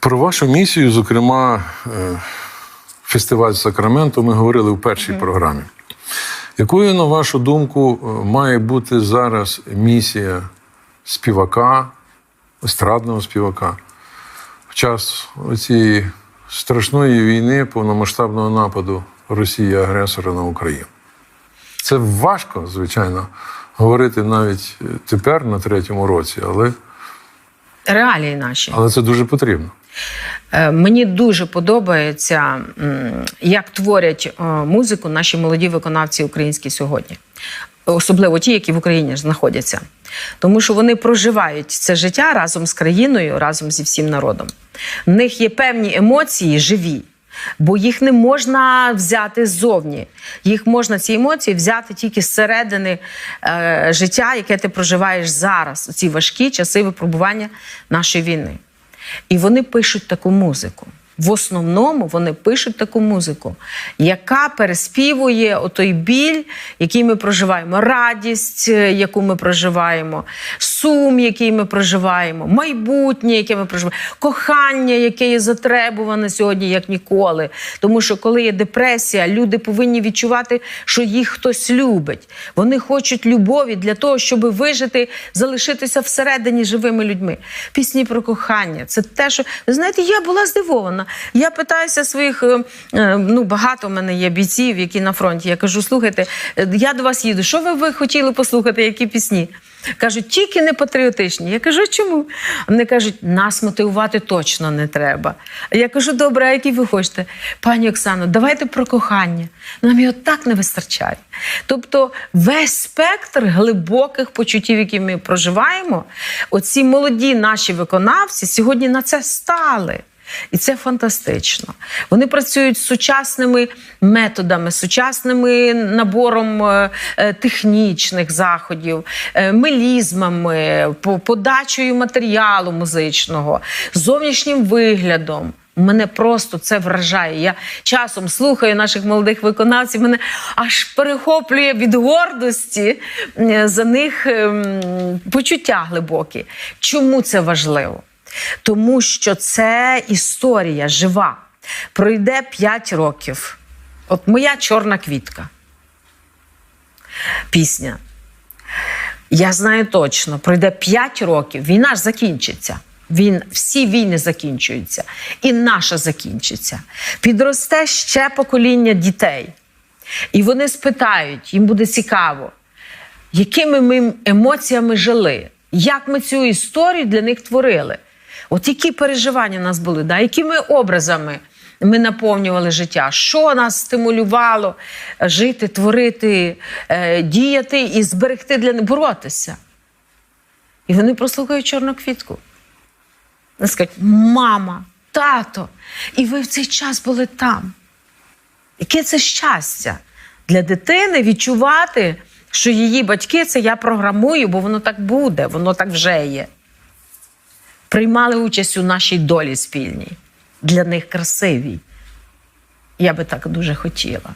Про вашу місію, зокрема, е, фестиваль Сакраменто, ми говорили в першій програмі. Якою, на вашу думку, е, має бути зараз місія співака, естрадного співака в час цієї страшної війни, повномасштабного нападу Росії агресора на Україну? Це важко, звичайно, говорити навіть е, тепер, на третьому році, але, Реалії наші. але це дуже потрібно. Е, Мені дуже подобається, як творять е, музику наші молоді виконавці українські сьогодні, особливо ті, які в Україні знаходяться. Тому що вони проживають це життя разом з країною, разом зі всім народом. В них є певні емоції живі. Бо їх не можна взяти ззовні. Їх можна ці емоції взяти тільки зсередини е, життя, яке ти проживаєш зараз, у ці важкі часи випробування нашої війни. І вони пишуть таку музику. В основному вони пишуть таку музику, яка переспівує отой біль, який ми проживаємо, радість, е, яку ми проживаємо, сум, який ми проживаємо, майбутнє, яке ми проживаємо, кохання, яке є затребуване сьогодні, як ніколи. Тому що коли є депресія, люди повинні відчувати, що їх хтось любить. Вони хочуть любові для того, щоб вижити, залишитися всередині живими людьми. Пісні про кохання це те, що ви знаєте, я була здивована. Я питаюся своїх, е, е, ну багато в мене є бійців, які на фронті. Я кажу, слухайте, е, я до вас їду. Що ви, ви хотіли послухати? Які пісні? Кажуть, тільки не патріотичні. Я кажу, чому? Вони кажуть, нас мотивувати точно не треба. Я кажу, добре, а які ви хочете? Пані Оксано, давайте про кохання. Нам його так не вистачає. Тобто, весь спектр глибоких почуттів, які ми проживаємо, оці молоді наші виконавці сьогодні на це стали. І це фантастично. Вони працюють з сучасними методами, сучасними набором е, е, технічних заходів, е, мелізмами, по- подачею матеріалу музичного, зовнішнім виглядом. Мене просто це вражає. Я часом слухаю наших молодих виконавців, мене аж перехоплює від гордості за них ем, почуття глибокі. Чому це важливо? Тому що це історія жива. Пройде 5 років. От моя чорна квітка. Пісня. Я знаю точно, пройде 5 років, війна ж закінчиться. Він, всі війни закінчуються, і наша закінчиться. Підросте ще покоління дітей. І вони спитають, їм буде цікаво, якими ми емоціями жили, як ми цю історію для них творили. От які переживання у нас були, да? якими образами ми наповнювали життя, що нас стимулювало жити, творити, е, діяти і зберегти для них, боротися. І вони прослухають чорну квітку. Вони скажуть, мама, тато, і ви в цей час були там. Яке це щастя для дитини відчувати, що її батьки це я програмую, бо воно так буде, воно так вже є. Приймали участь у нашій долі спільній, для них красивій. Я би так дуже хотіла.